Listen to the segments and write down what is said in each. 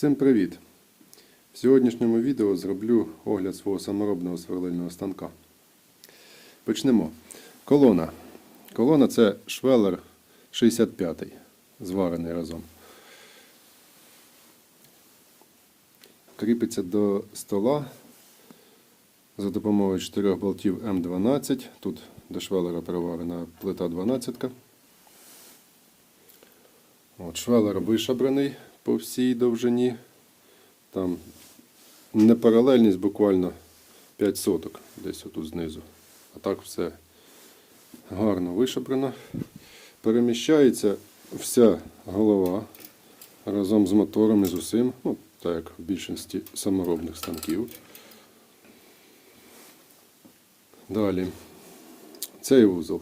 Всім привіт! В сьогоднішньому відео зроблю огляд свого саморобного сверлильного станка. Почнемо. Колона. Колона це швелер 65 зварений разом. Кріпиться до стола за допомогою чотирьох болтів М12. Тут до швелера приварена плита 12. От, швелер вишабраний по всій довжині. Там непаралельність буквально 5 соток десь отут знизу. А так все гарно вишабрано. Переміщається вся голова разом з мотором і з усім, ну, так як в більшості саморобних станків. Далі. Цей вузол.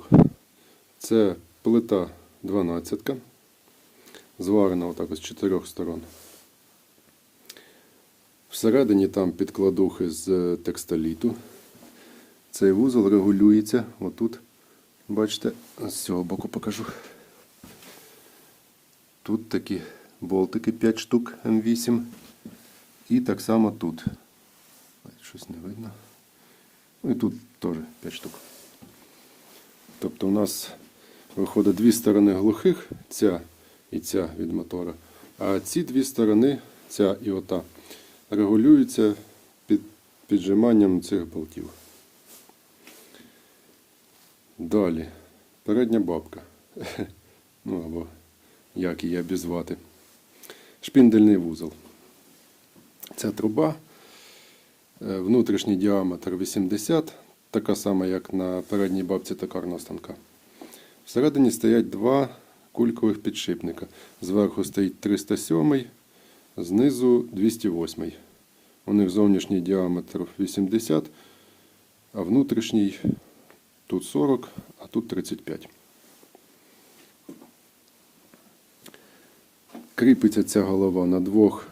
Це плита 12 зварена отак з чотирьох сторон. Всередині там підкладухи з е, текстоліту. Цей вузол регулюється отут. Бачите, з цього боку покажу. Тут такі болтики 5 штук М8. І так само тут. Щось не видно. Ну і тут теж 5 штук. Тобто у нас виходить дві сторони глухих, ця і ця від мотора. А ці дві сторони, ця і ота, регулюються під піджиманням цих болтів. Далі. Передня бабка. Ну або як її обізвати. Шпіндельний вузол. Ця труба. е, Внутрішній діаметр 80, така сама, як на передній бабці токарного станка. Всередині стоять два кулькових підшипника. Зверху стоїть 307, знизу 208. У них зовнішній діаметр 80, а внутрішній тут 40, а тут 35. Кріпиться ця голова на двох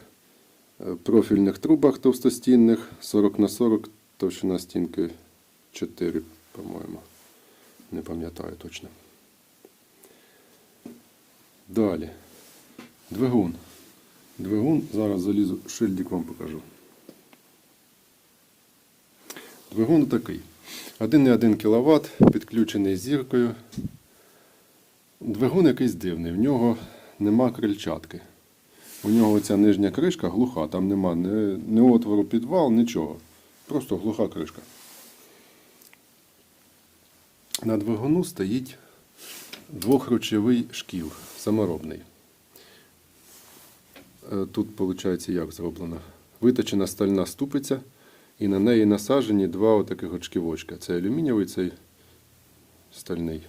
е, профільних трубах товстостінних 40 на 40, товщина стінки 4, по-моєму. Не пам'ятаю точно. Далі. Двигун. Двигун. Зараз залізу, шильдик вам покажу. Двигун такий. 1,1 кВт, підключений зіркою. Двигун якийсь дивний. В нього нема крильчатки. У нього ця нижня кришка глуха, там нема ні, ні отвору підвал, нічого. Просто глуха кришка. На двигуну стоїть двохручовий шкіл саморобний. Е, Тут, виходить, як зроблено? Виточена стальна ступиця, і на неї насаджені два отаких от шківочка. Це алюмінієвий, цей стальний.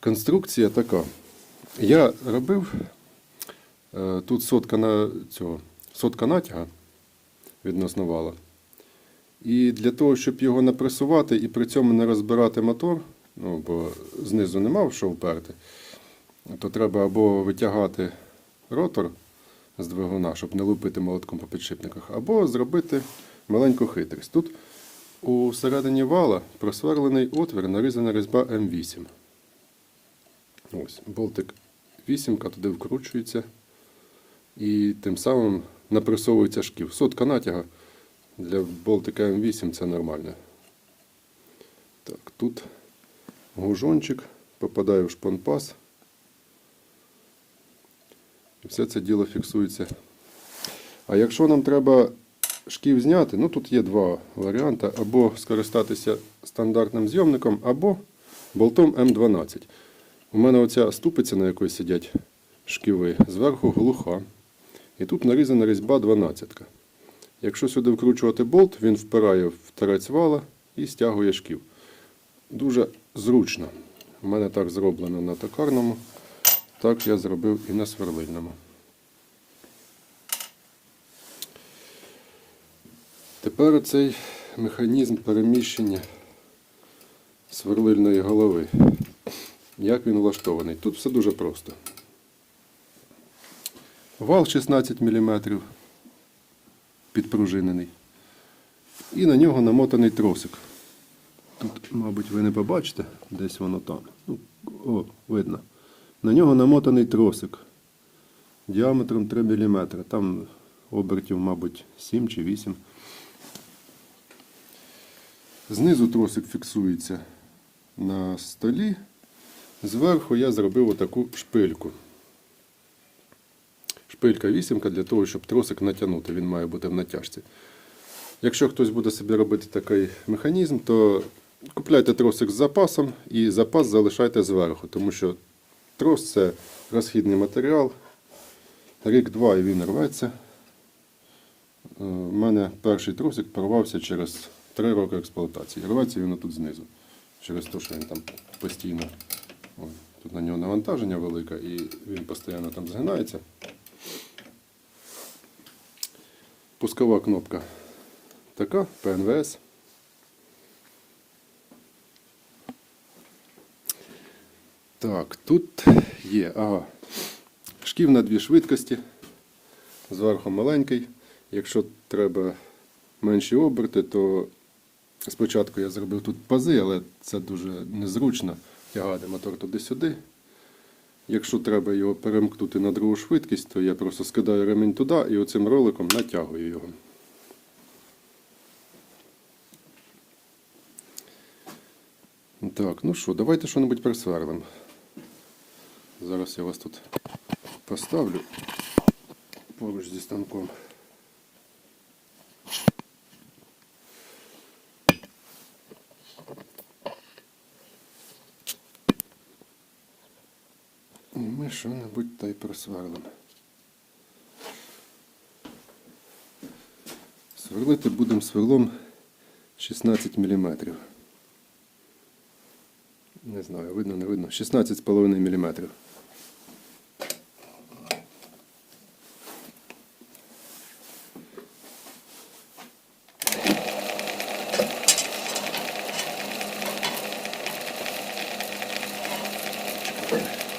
Конструкція така. Я робив е, тут сотка на цього, сотка натяга відносно вала. І для того, щоб його напресувати і при цьому не розбирати мотор, ну, бо знизу нема в що вперти, то треба або витягати ротор з двигуна, щоб не лупити молотком по підшипниках, або зробити маленьку хитрість. Тут у середині вала просверлений отвір, нарізана різьба М8. Ось, болтик 8 туди вкручується і тим самим напресовується шків. Сотка натяга для болтика М8 це нормально. Так, тут гужончик попадає в шпонпас. І все це діло фіксується. А якщо нам треба шків зняти, ну тут є два варіанти: або скористатися стандартним зйомником, або болтом М12. У мене оця ступиця, на якій сидять шківи, зверху глуха. І тут нарізана різьба 12. Якщо сюди вкручувати болт, він впирає в торець вала і стягує шків. Дуже зручно. У мене так зроблено на токарному, так я зробив і на сверлильному. Тепер цей механізм переміщення сверлильної голови. Як він влаштований? Тут все дуже просто. Вал 16 мм підпружинений. І на нього намотаний тросик. Тут, мабуть, ви не побачите, десь воно там. Ну, о, видно. На нього намотаний тросик діаметром 3 мм. Там обертів, мабуть, 7 чи 8. Знизу тросик фіксується на столі. Зверху я зробив отаку шпильку. Шпилька вісімка для того, щоб тросик натягнути. Він має бути в натяжці. Якщо хтось буде собі робити такий механізм, то купляйте тросик з запасом і запас залишайте зверху, тому що трос це розхідний матеріал. Рік-два і він рветься. У мене перший тросик порвався через 3 роки експлуатації. Рветься він тут знизу. Через те, що він там постійно. Ой, тут на нього навантаження велике і він постійно там згинається. Пускова кнопка така, ПНВС. Так, тут є. Ага. Шків на дві швидкості. Зверху маленький. Якщо треба менші оберти, то спочатку я зробив тут пази, але це дуже незручно тягати мотор туди-сюди. Якщо треба його перемкнути на другу швидкість, то я просто скидаю ремінь туди і оцим роликом натягую його. Так, ну що, давайте що-небудь присверлимо. Зараз я вас тут поставлю поруч зі станком. І ми що-небудь та й просверлимо. Сверлити будемо сверлом 16 мм. Не знаю, видно, не видно. 16,5 мм. Як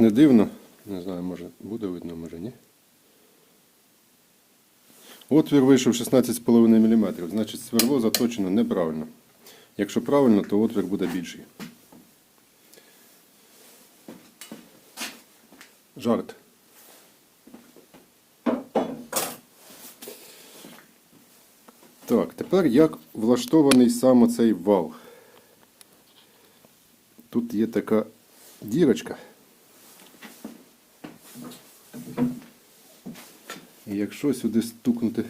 не дивно, не знаю, може буде видно, може ні. Отвір вийшов 16,5 мм, значить сверло заточено неправильно. Якщо правильно, то отвір буде більший. Жарт. Так, тепер як влаштований сам оцей вал. Тут є така дірочка. І якщо сюди стукнути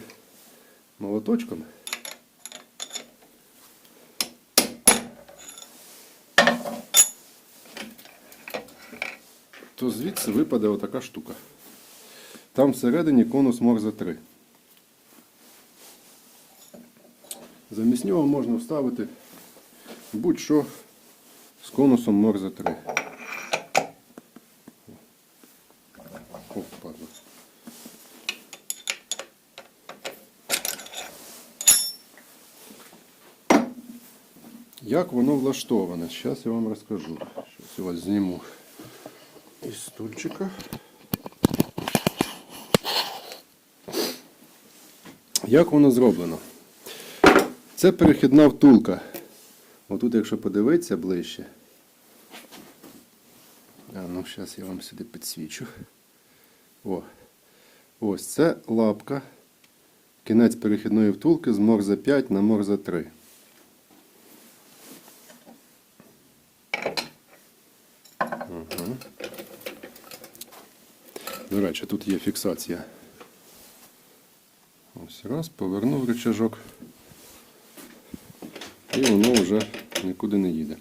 молоточком, то звідси випаде отака штука. Там всередині конус Морзе 3. Замість нього можна вставити будь-що з конусом Морзе 3. О, падла. Як воно влаштоване? Зараз я вам розкажу. Щось я вас зніму із стульчика. Як воно зроблено? Це перехідна втулка. Отут, якщо подивитися ближче. А ну, зараз я вам сюди підсвічу. О. Ось це лапка. Кінець перехідної втулки з Морзе 5 на Морзе 3. Ага. До речі, тут є фіксація. Ось раз, повернув рычажок. І воно вже нікуди не їде.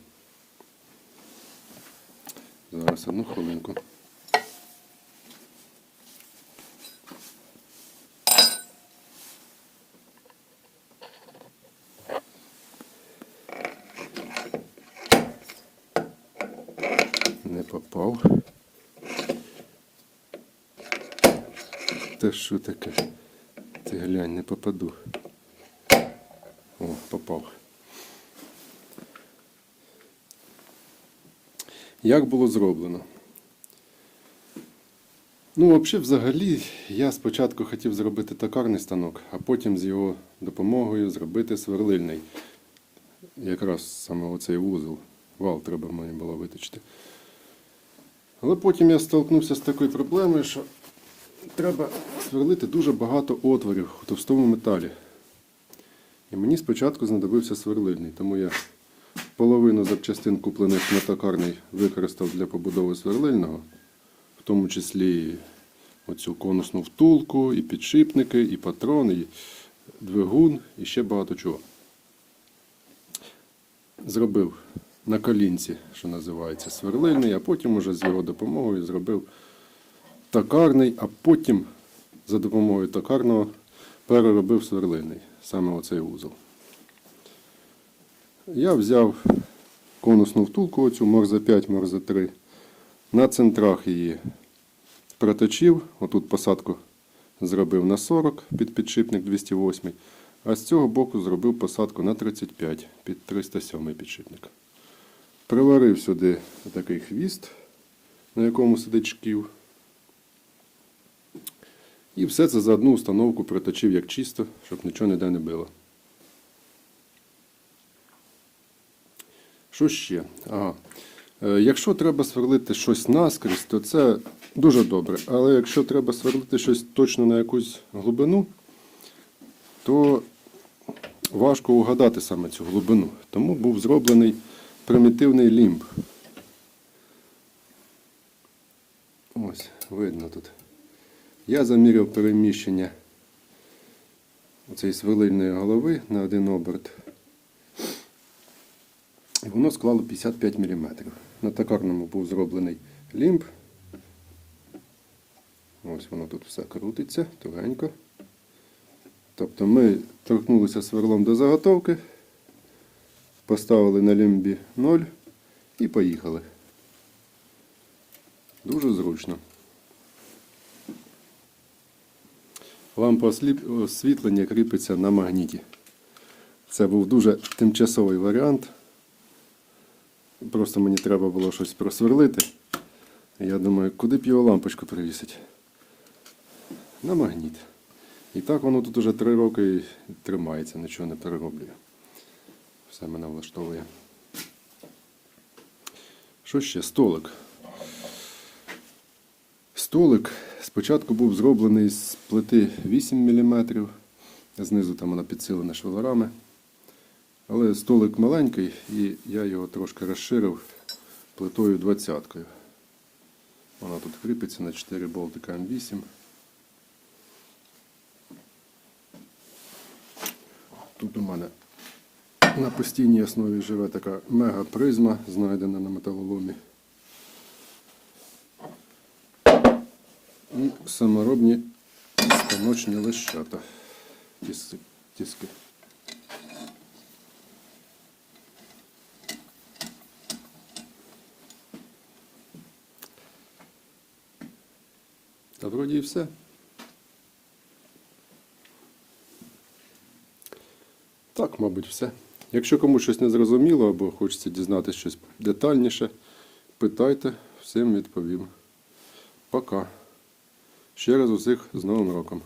Зараз одну хвилинку. Не попав. Та що таке? Ти глянь, не попаду. О, попав. Як було зроблено? Ну, взагалі, взагалі, я спочатку хотів зробити токарний станок, а потім з його допомогою зробити сверлильний. Якраз саме оцей вузол. Вал треба мені було виточити. Але потім я столкнувся з такою проблемою, що треба сверлити дуже багато отворів у товстому металі. І мені спочатку знадобився сверлильний, тому я половину запчастин, куплених на токарний, використав для побудови сверлильного, в тому числі оцю конусну втулку, і підшипники, і патрон, і двигун, і ще багато чого. Зробив на колінці, що називається, сверлильний, а потім уже з його допомогою зробив токарний, а потім за допомогою токарного переробив сверлильний, саме оцей вузол. Я взяв конусну втулку, оцю Морзе 5, Морзе 3. На центрах її проточив. Отут посадку зробив на 40 під підшипник 208. А з цього боку зробив посадку на 35 під 307 підшипник. Приварив сюди такий хвіст, на якому сидить шків. І все це за одну установку проточив як чисто, щоб нічого ніде не било. Що ще? Ага. Е, Якщо треба сверлити щось наскрізь, то це дуже добре. Але якщо треба сверлити щось точно на якусь глибину, то важко угадати саме цю глибину. Тому був зроблений примітивний лімб. Ось, видно тут. Я заміряв переміщення цієї сверлильної голови на один оберт. І воно склало 55 мм. На токарному був зроблений лімб. Ось воно тут все крутиться, тугенько. Тобто ми торкнулися сверлом до заготовки, поставили на лімбі 0 і поїхали. Дуже зручно. Лампа освітлення кріпиться на магніті. Це був дуже тимчасовий варіант. Просто мені треба було щось просверлити. Я думаю, куди б його лампочку привісити? На магніт. І так воно тут уже три роки тримається, нічого не перероблює. Все мене влаштовує. Що ще? Столик. Столик спочатку був зроблений з плити 8 мм. Знизу там вона підсилена швелерами. Але столик маленький і я його трошки розширив плитою 20 -кою. Вона тут кріпиться на 4 болтика М8. Тут у мене на постійній основі живе така мега-призма, знайдена на металоломі. І саморобні станочні лещата. Тіски. Та вроді і все. Так, мабуть, все. Якщо комусь щось не зрозуміло або хочеться дізнатися щось детальніше, питайте, всім відповім. Пока. Ще раз усіх з Новим роком.